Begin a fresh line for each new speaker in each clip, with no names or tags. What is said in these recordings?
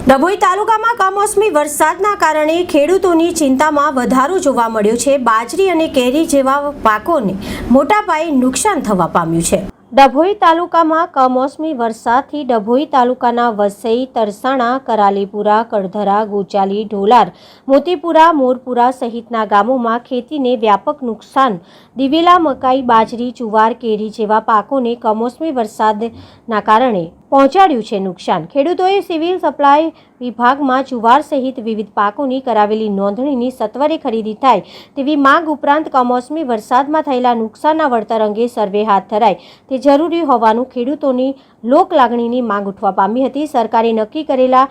ડભોઈ તાલુકામાં કમોસમી વરસાદના કારણે ખેડૂતોની ચિંતામાં વધારો જોવા મળ્યો છે. બાજરી અને કેરી જેવા પાકોને મોટા પાયે નુકસાન થવા પામ્યું છે. ડભોઈ તાલુકામાં કમોસમી વરસાદથી ડભોઈ તાલુકાના વસઈ, તરસાણા, કરાલીપુરા, કડધરા, ગોચાલી, ઢોલાર, મોતીપુરા, મોરપુરા સહિતના ગામોમાં ખેતીને વ્યાપક નુકસાન. દિવેલા, મકાઈ, બાજરી, જુવાર, કેરી જેવા પાકોને કમોસમી વરસાદના કારણે પહોંચાડ્યું છે નુકસાન. ખેડૂતોએ સિવિલ સપ્લાય વિભાગમાં જુવાર સહિત વિવિધ પાકોની કરાવેલી નોંધણીની સત્વરે ખરીદી થાય તેવી માંગ ઉપરાંત કમોસમી વરસાદમાં થયેલા નુકસાનના વળતર અંગે સર્વે હાથ ધરાય. તે જરૂરી હોવાનું ખેડૂતોની લોક લાગણીની માંગ ઉઠવા પામી હતી. સરકારે નક્કી કરેલા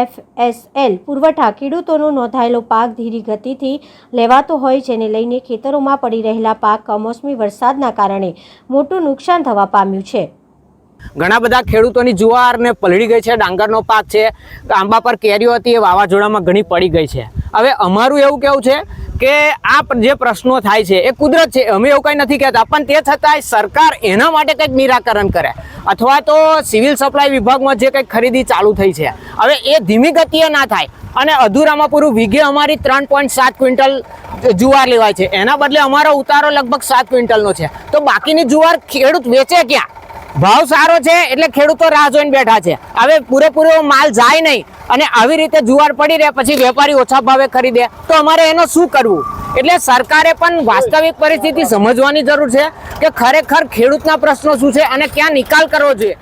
એફએસએલ પુરવઠા ખેડૂતોનો નોંધાયેલો પાક ધીરી ગતિથી લેવાતો હોય જેને લઈને ખેતરોમાં પડી રહેલા પાક કમોસમી વરસાદના કારણે મોટું નુકસાન થવા પામ્યું છે.
ઘણા બધા ખેડૂતોની જુવાર ને પલળી ગઈ છે, ડાંગરનો પાક છે, આંબા પર કેરીઓ હતી, એ વાવાઝોડામાં ઘણી પડી ગઈ છે. હવે અમારું એવું કેવું છે કે આ જે પ્રશ્નો થાય છે, એ કુદરત છે, અમે એવું કંઈ નથી કહેતા, પણ તે છતાંય સરકાર એના માટે કંઈક નિરાકરણ કરે. અથવા તો સિવિલ સપ્લાય વિભાગમાં જે કંઈક ખરીદી ચાલુ થઈ છે. હવે એ ધીમી ગતિએ ના થાય. અને અધૂરામાં પૂરું વીઘે અમારી ત્રણ પોઈન્ટ સાત ક્વિન્ટલ જુવાર લેવાય છે. એના બદલે અમારો ઉતારો લગભગ સાત ક્વિન્ટલનો છે. તો બાકીની જુવાર ખેડૂત વેચે ક્યાં? ભાવ સારો છે એટલે ખેડૂતો રાહ જોઈને બેઠા છે. હવે પૂરેપૂરો માલ જાય નહીં અને આવી રીતે જુવાર પડી રહે પછી વેપારી ઓછા ભાવે ખરીદે, તો અમારે એનો શું કરવું? એટલે સરકારે પણ વાસ્તવિક પરિસ્થિતિ સમજવાની જરૂર છે કે ખરેખર ખેડૂતના પ્રશ્નો શું છે અને ક્યાં નિકાલ કરવો જોઈએ?